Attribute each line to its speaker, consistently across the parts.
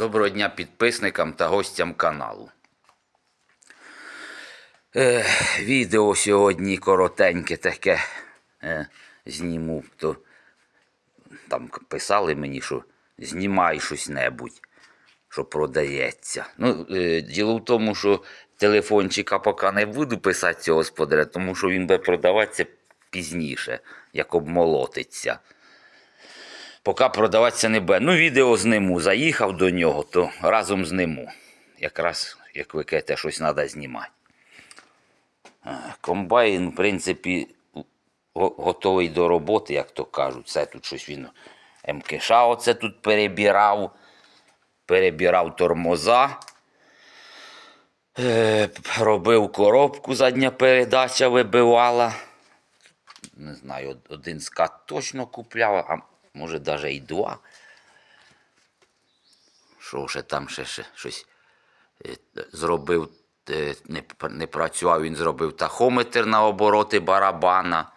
Speaker 1: Доброго дня підписникам та гостям каналу. Е, відео сьогодні коротеньке таке е, зніму. То, там писали мені, що знімай щось небудь, що продається. Ну, е, діло в тому, що телефончика поки не буду писати цього господаря, тому що він буде продаватися пізніше, як обмолотиться. Поки продаватися не буде. Ну, відео зниму. Заїхав до нього, то разом зниму. Якраз, як ви кажете, щось треба знімати. Комбайн, в принципі, готовий до роботи, як то кажуть. Це тут щось він МКШ оце тут перебирав, перебирав тормоза. Е, робив коробку, задня передача вибивала не знаю, один скат точно купляв, а може навіть і два. Що ще там ще, ще щось е, зробив, е, не, не працював, він зробив тахометр на обороти барабана.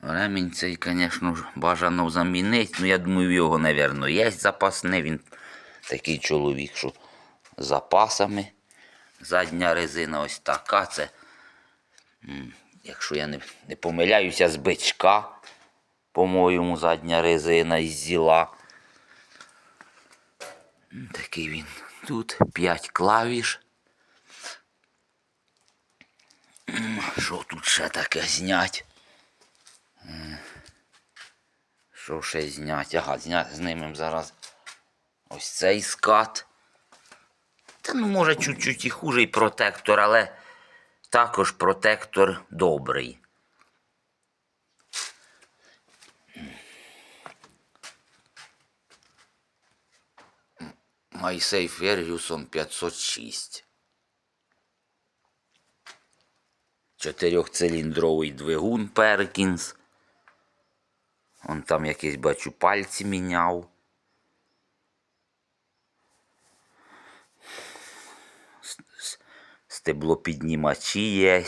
Speaker 1: Ремінь цей, звісно, бажано замінити. Ну, я думаю, в його, мабуть, є запасне. Він такий чоловік, що з запасами. Задня резина ось така. Це, якщо я не, не помиляюся, з бичка, по-моєму, задня резина із зіла. Такий він. Тут 5 клавіш. Що тут ще таке знять? Що ще знять? Ага, зня... знімемо зараз ось цей скат. Та ну, може, чуть-чуть і хужий протектор, але також протектор добрий. MySafe Ferguson 506. Чотирьохциліндровий двигун Перкінс. Он там якийсь бачу пальці міняв. Стеблопіднімачі є.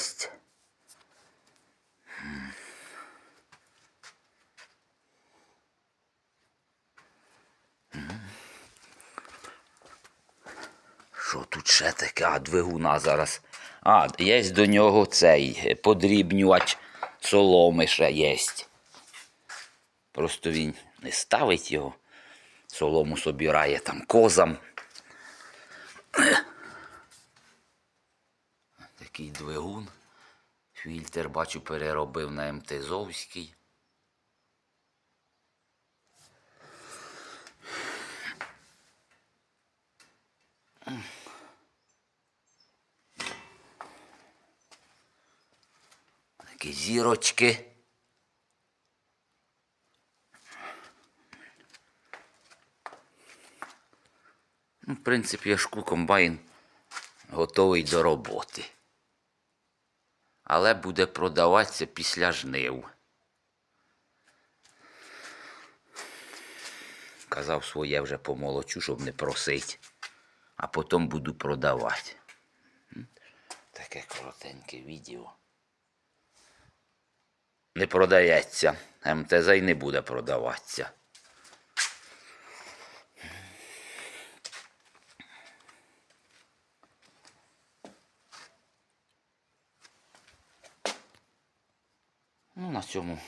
Speaker 1: Що тут ще таке? А, двигуна зараз. А, є до нього цей подрібнювач соломи ще є. Просто він не ставить його. Солому собирає там козам. Такий двигун. Фільтр, бачу, переробив на МТЗовський. Такі зірочки. Ну, в принципі, яшку комбайн готовий до роботи. Але буде продаватися після жнив. Казав своє вже помолочу, щоб не просить, а потім буду продавати. Таке коротеньке відео. Не продається. МТЗ й не буде продаватися. Ну, на цьому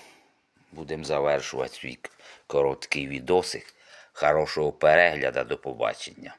Speaker 1: будемо завершувати свій короткий відосик. Хорошого перегляду, до побачення.